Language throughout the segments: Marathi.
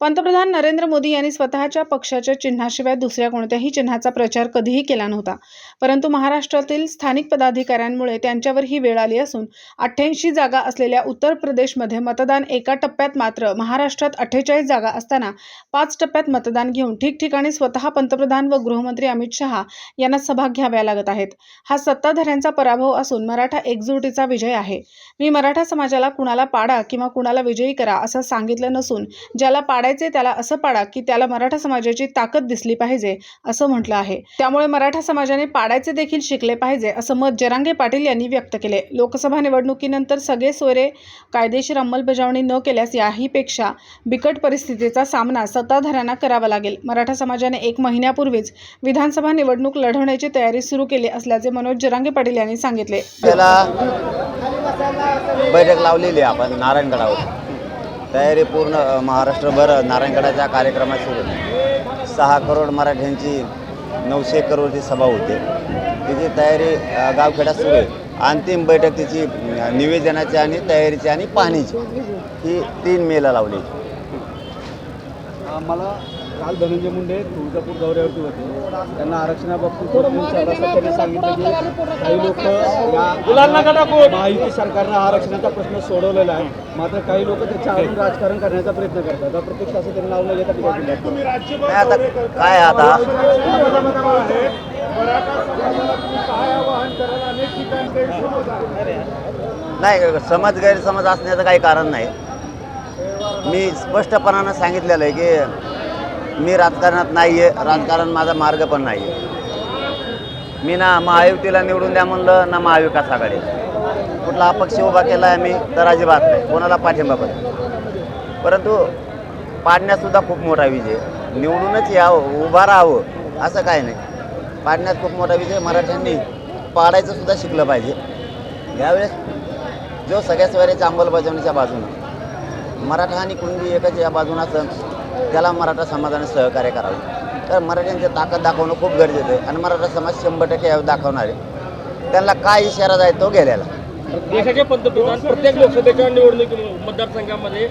पंतप्रधान नरेंद्र मोदी यांनी स्वतःच्या पक्षाच्या चिन्हाशिवाय दुसऱ्या कोणत्याही चिन्हाचा प्रचार कधीही केला नव्हता. परंतु महाराष्ट्रातील स्थानिक पदाधिकाऱ्यांमुळे त्यांच्यावर ही वेळ आली असून अठ्ठ्याऐंशी जागा असलेल्या उत्तर प्रदेशमध्ये मतदान एका टप्प्यात मात्र महाराष्ट्रात अठ्ठेचाळीस जागा असताना पाच टप्प्यात मतदान घेऊन ठिकठिकाणी स्वतः पंतप्रधान व गृहमंत्री अमित शहा यांना सभा घ्याव्या लागत आहेत. हा सत्ताधाऱ्यांचा पराभव असून मराठा एकजुटीचा विजय आहे. मी मराठा समाजाला कुणाला पाडा किंवा कुणाला विजयी करा असं सांगितलं नसून ज्याला पाडा पाडायचे त्याला असं पाडा की त्याला मराठा समाजाची ताकद दिसली पाहिजे असं म्हटलं आहे. त्यामुळे मराठा समाजाने पाडायचे देखील शिकले पाहिजे असं मत जरांगे पाटील यांनी व्यक्त केले. लोकसभा निवडणुकीनंतर सगळे सोयरे कायदेशीर अंमलबजावणी न केल्यास याहीपेक्षा बिकट परिस्थितीचा सामना सत्ताधाऱ्यांना करावा लागेल. मराठा समाजाने एक महिन्यापूर्वीच विधानसभा निवडणूक लढवण्याची तयारी सुरू केली असल्याचे मनोज जरांगे पाटील यांनी सांगितले. बैठक लावलेली आपण नारायणगडावर. तयारी पूर्ण महाराष्ट्रभर नारायणगडाच्या कार्यक्रमात सुरू आहे. सहा करोड मराठ्यांची नऊशे करोडची सभा होते. तिची तयारी गावखेड्यात सुरू आहे. अंतिम बैठक तिची निवेदनाची आणि तयारीची आणि पाहणीची. ही तीन मेला लावली. मला काल धनंजय मुंडे तुळजापूर दौऱ्यावरती होते. त्यांना आरक्षणाबाबतीत त्यांनी सांगितलं की काही लोक या माहिती सरकारनं आरक्षणाचा प्रश्न सोडवलेला आहे. मात्र काही लोक त्याच्या आडून राजकारण करण्याचा प्रयत्न करतात. प्रत्यक्ष असं त्यांनी नाव न घेता आता काय आता? नाही समज गैरसमज असण्याचं काही कारण नाही. मी स्पष्टपणानं सांगितलेलं आहे की मी राजकारणात नाही आहे राजकारण माझा मार्ग पण नाही आहे मी ना महायुतीला निवडून द्या म्हणलं ना महाविकास आघाडी कुठला अपक्ष उभा केला आहे मी तर अजिबात नाही. कोणाला पाठिंबा पण परंतु पाडण्यातसुद्धा खूप मोठा विजय निवडूनच यावं उभा राहावं असं काय नाही. पाडण्यात खूप मोठा विजय मराठ्यांनी पाडायचं सुद्धा शिकलं पाहिजे. यावेळेस जो सगळ्या वेळेच्या अंमलबजावणीच्या बाजूनं मराठा आणि कुणबी एकच या बाजूनं असेल त्याला मराठा समाजाने सहकार्य करावे. तर मराठ्यांची ताकद दाखवणं खूप गरजेचं आहे. आणि मराठा समाज शंभर टक्के दाखवणार आहे. त्यांना काय इशारा जाय तो गेलेला. देशाचे पंतप्रधान प्रत्येक लोकसभेच्या निवडणुकी मतदारसंघामध्ये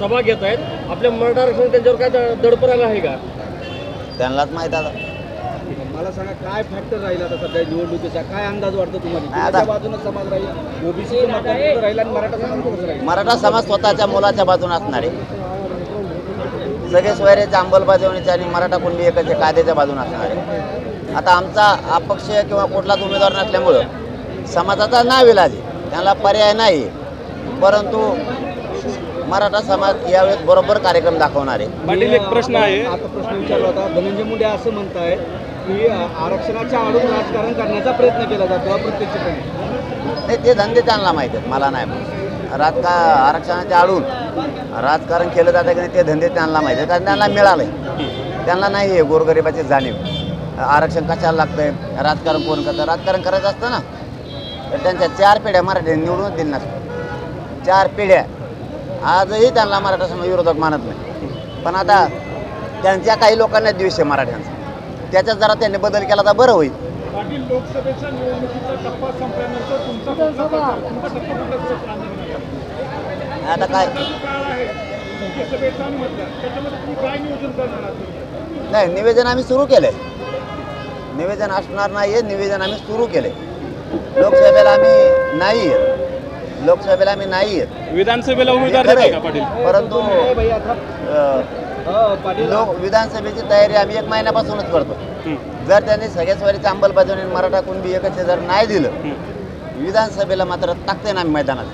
सभा घेत आहेत. आपल्या मराठा आरक्षण त्यांच्यावर काय दडपण आलं आहे का? त्यांनाच माहीत आता. मला सांगा काय फॅक्टर राहील आता सध्या निवडणुकीचा? काय अंदाज वाटतो तुम्हाला? बाजूने समाज राहील? ओबीसी राहील आणि मराठा समाज राहील? मराठा समाज स्वतःच्या मुलाच्या बाजूने असणार आहे. सगळे सोयऱ्याच्या अंमलबजावणीच्या आणि मराठा कुणबी एकाच्या कायद्याच्या बाजूने असणार आहे. आता आमचा अपक्ष किंवा कुठलाच उमेदवार नसल्यामुळं समाजाचा नाव इलाज आहे त्यांना पर्याय नाही परंतु मराठा समाज यावेळेस बरोबर कार्यक्रम दाखवणार आहे. पाटील एक प्रश्न आहे. आता प्रश्न विचारला होता धनंजय मुंडे असं म्हणताय की अ, आरक्षणाच्या आडून राजकारण करण्याचा प्रयत्न केला जातो हा प्रत्यक्षपणे नाही ते धंदे त्यांना माहीत आहेत मला नाही. राजका आरक्षणाच्या आडून. राजकारण केलं जातं की नाही ते धंदे त्यांना माहीत आहेत. कारण त्यांना मिळालंय. त्यांना नाही आहे गोरगरिबाची जाणीव. आरक्षण कशाला लागतंय? राजकारण कोण करतं? राजकारण करायचं असतं ना. तर त्यांच्या चार पिढ्या मराठी निवडूनच दिल्या नसतं चार पिढ्या. आजही त्यांना मराठा समाज विरोधक मानत नाही. पण आता त्यांच्या काही लोकांना द्वेष आहे मराठ्यांचा. त्याच्यात जरा त्यांनी बदल केला तर बरं होईल. लोकसभेच्या निवडणुकीचा टप्पा संपल्यानंतर तुमचा आहे? आता काय? आहे नाही निवेदन आम्ही सुरू केलं आहे निवेदन असणार नाही आहे निवेदन आम्ही सुरू केलं आहे लोकसभेला आम्ही नाही आहेत लोकसभेला आम्ही नाही आहेत विधानसभेला हे उमेदवार आहे. परंतु लोक विधानसभेची तयारी आम्ही एक महिन्यापासूनच करतो. हं. जर त्यांनी सगळ्या स्वारीची अंमलबजावणी मराठा कुणबी एकत्र जर नाही दिलं विधानसभेला मात्र टाकते ना आम्ही मैदानात.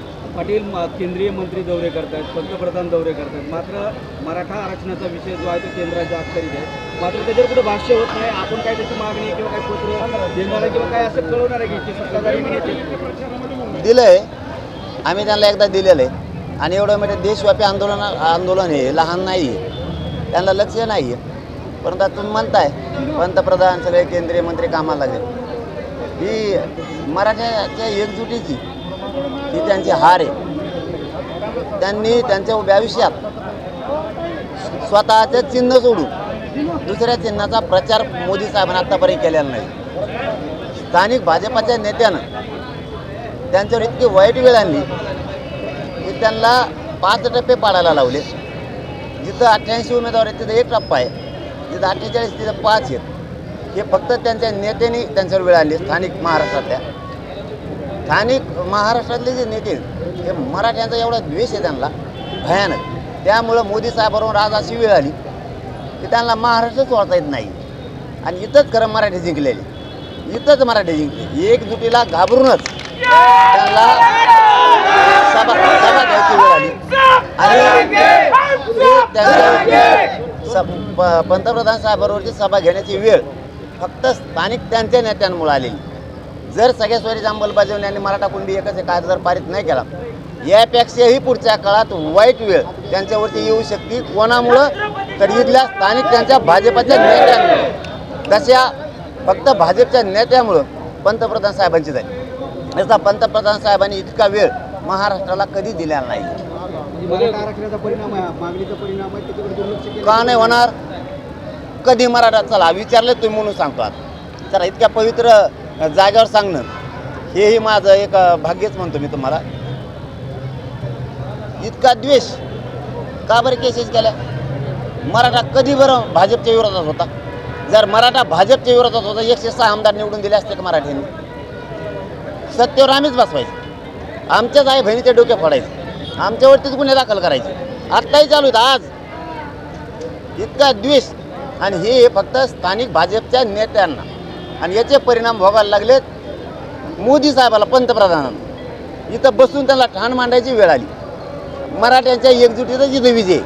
पाटील केंद्रीय मंत्री दौरे करतात पंतप्रधान दौरे करतात मात्र मराठा आरक्षणाचा विषय जो आहे तो केंद्राच्या अखत्यारीत आहे. मात्र त्याच्यावर कुठं भाष्य होत नाही. आपण काय त्याची मागणी किंवा काय पत्र देणार आहे किंवा काय असं कळवणार आहे की सत्ताधारी दिलंय. आम्ही त्यांना एकदा दिलेलं आहे. आणि एवढं म्हणजे देशव्यापी आंदोलन आंदोलन हे लहान नाही आहे त्यांना लक्ष नाही आहे परंतु आता तुम्ही म्हणताय पंतप्रधान सगळे केंद्रीय मंत्री कामाला लागले. ही मराठ्याच्या एकजुटीची ही त्यांची हार आहे. त्यांनी त्यांच्या उभ्या आयुष्यात स्वतःचं चिन्ह सोडून दुसऱ्या चिन्हाचा प्रचार मोदी साहेबांनी आत्तापर्यंत केलेला नाही. स्थानिक भाजपाच्या नेत्यानं त्यांच्यावर इतकी वाईट वेळ आणली की त्यांना पाच टप्पे पाडायला लावले. जिथं अठ्ठ्याऐंशी उमेदवार आहेत तिथं एक टप्पा आहे. जिथं अठ्ठेचाळीस तिथं पाच आहेत. हे फक्त त्यांच्या नेत्यांनी त्यांच्यावर वेळ आणली स्थानिक महाराष्ट्रातल्या. स्थानिक महाराष्ट्रातले जे नेते हे मराठ्यांचा एवढा द्वेष आहे त्यांना भयानक. त्यामुळं मोदी साहेबांवर आज अशी वेळ आली की त्यांना महाराष्ट्रच वाचता येत नाही. आणि इथंच खरं मराठी जिंकलेली. इथंच मराठी जिंकली एकजुटीला घाबरूनच त्यांना सभा सभा घ्यायची वेळ आली. आणि त्यांच्या स- पंतप्रधान साहेबांवरची सभा घेण्याची वेळ फक्त स्थानिक त्यांच्या नेत्यांमुळे आलेली. जर सगळ्या स्वरीची अंमलबजावणी आणि मराठा कुंडी एकच कायदा जर पारित नाही केला यापेक्षाही पुढच्या काळात वाईट वेळ त्यांच्यावरती येऊ शकते. कोणामुळं? तर इथल्या स्थानिक त्यांच्या भाजपाच्या नेत्यांमुळं. तशा फक्त भाजपच्या नेत्यामुळं पंतप्रधान साहेबांची झाली याचा पंतप्रधान साहेबांनी इतका वेळ महाराष्ट्राला कधी दिलेला नाही. का नाही होणार? कधी मराठा चला? विचारलं तुम्ही म्हणून सांगतो आता चला इतक्या पवित्र जागेवर सांगणं. हेही माझं एक भाग्यच म्हणतो मी तुम्हाला. इतका द्वेष. का बरं केसेस केल्या? मराठा कधी बरं भाजपच्या विरोधात होता? जर मराठा भाजपच्या विरोधात होता एकशे सहा आमदार निवडून दिले असते का मराठ्यांनी? सत्तेवर आम्हीच बसवायचे. आमच्याच आई बहिणीचे डोके फोडायचे. आमच्यावरतीच गुन्हे दाखल करायचे. आत्ताही चालू आहेत आज. इतका द्वेष. आणि हे फक्त स्थानिक भाजपच्या नेत्यांना. आणि याचे परिणाम भोगायला लागलेत मोदी साहेबाला पंतप्रधानांना. इथं बसून त्यांना ठाण मांडायची वेळ आली. मराठ्यांच्या एकजुटीचा जिथे विजय.